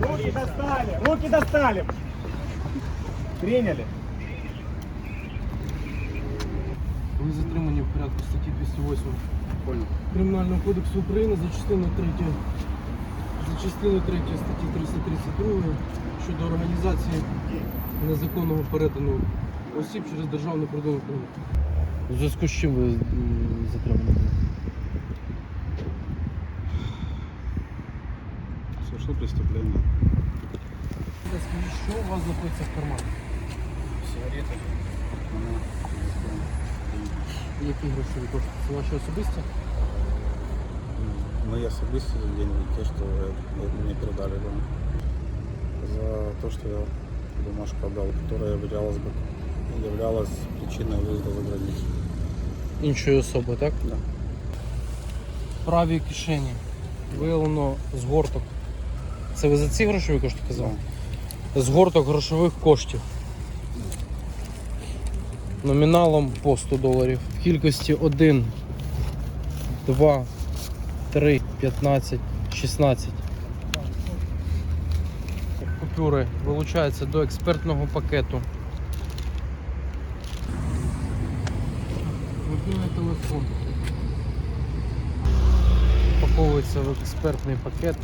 Руки достали, руки достали. Приняли. Ви затримані в порядку статті 208 Кримінального кодексу України за частиною 3, за частиною 3 статті 332 щодо організації незаконного перетину осіб через державний кордон України. У зв'язку з чим ви затримані? Совершил преступление. Скажіть, що у вас знаходиться в кармані? Сигареты. Она, телефон, деньги. Які грошові кошти? Це ваші особисті? Ну, Мои особистые деньги, те, что э, мне передали дома. За то, что я бумажку отдал, которая являлась бы являлась причиной выезда за границу. Іншої особи, так? Да. В правій кишені виявлено згорток. Це ви за ці грошові кошти казали? Згорток грошових коштів. Номіналом по 100 доларів. В кількості 1, 2, 3, 15, 16. Купюри вилучаються до експертного пакету. Мобільний телефон. Упаковується в експертний пакет.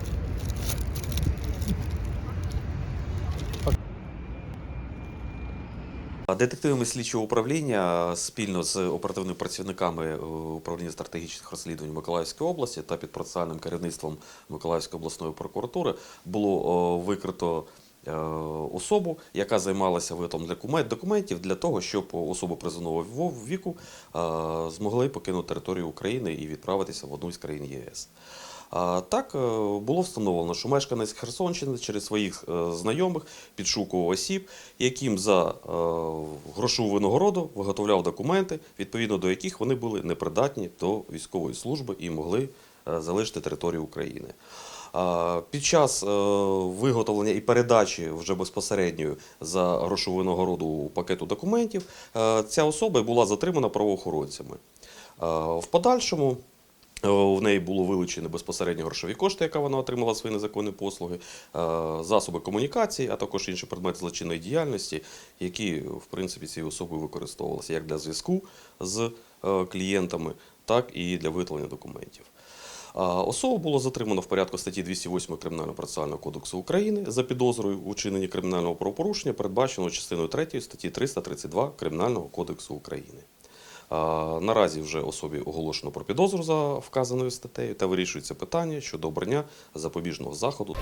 Детективами слідчого управління спільно з оперативними працівниками е, управління стратегічних розслідувань Миколаївської області та під процесуальним керівництвом Миколаївської обласної прокуратури було викрито е, особу, яка займалася документ- документів для того, щоб особи призовного віку- змогли покинути територію України і відправитися в одну з країн ЄС. Так, е, було встановлено, що мешканець Херсонщини через своїх е, знайомих підшукував осіб, яким за е, грошову винагороду виготовляв документи, відповідно до яких вони були непридатні до військової служби і могли залишити територію України. Під час виготовлення і передачі вже безпосередньо за грошову винагороду пакету документів ця особа була затримана правоохоронцями. В подальшому В неї було вилучені безпосередньо грошові кошти, яка вона отримала свої незаконні послуги, е, засоби комунікації, а також інші предмети злочинної діяльності, які в принципі цією особою використовувалися як для зв'язку з е, клієнтами, так і для виготовлення документів. Особу було затримано в порядку статті 208 Кримінального процесуального кодексу України за підозрою у чиненні кримінального правопорушення, передбаченого частиною 3 статті 332 Кримінального кодексу України. Наразі вже особі оголошено про підозру за вказаною статтею та вирішується питання щодо обрання запобіжного заходу.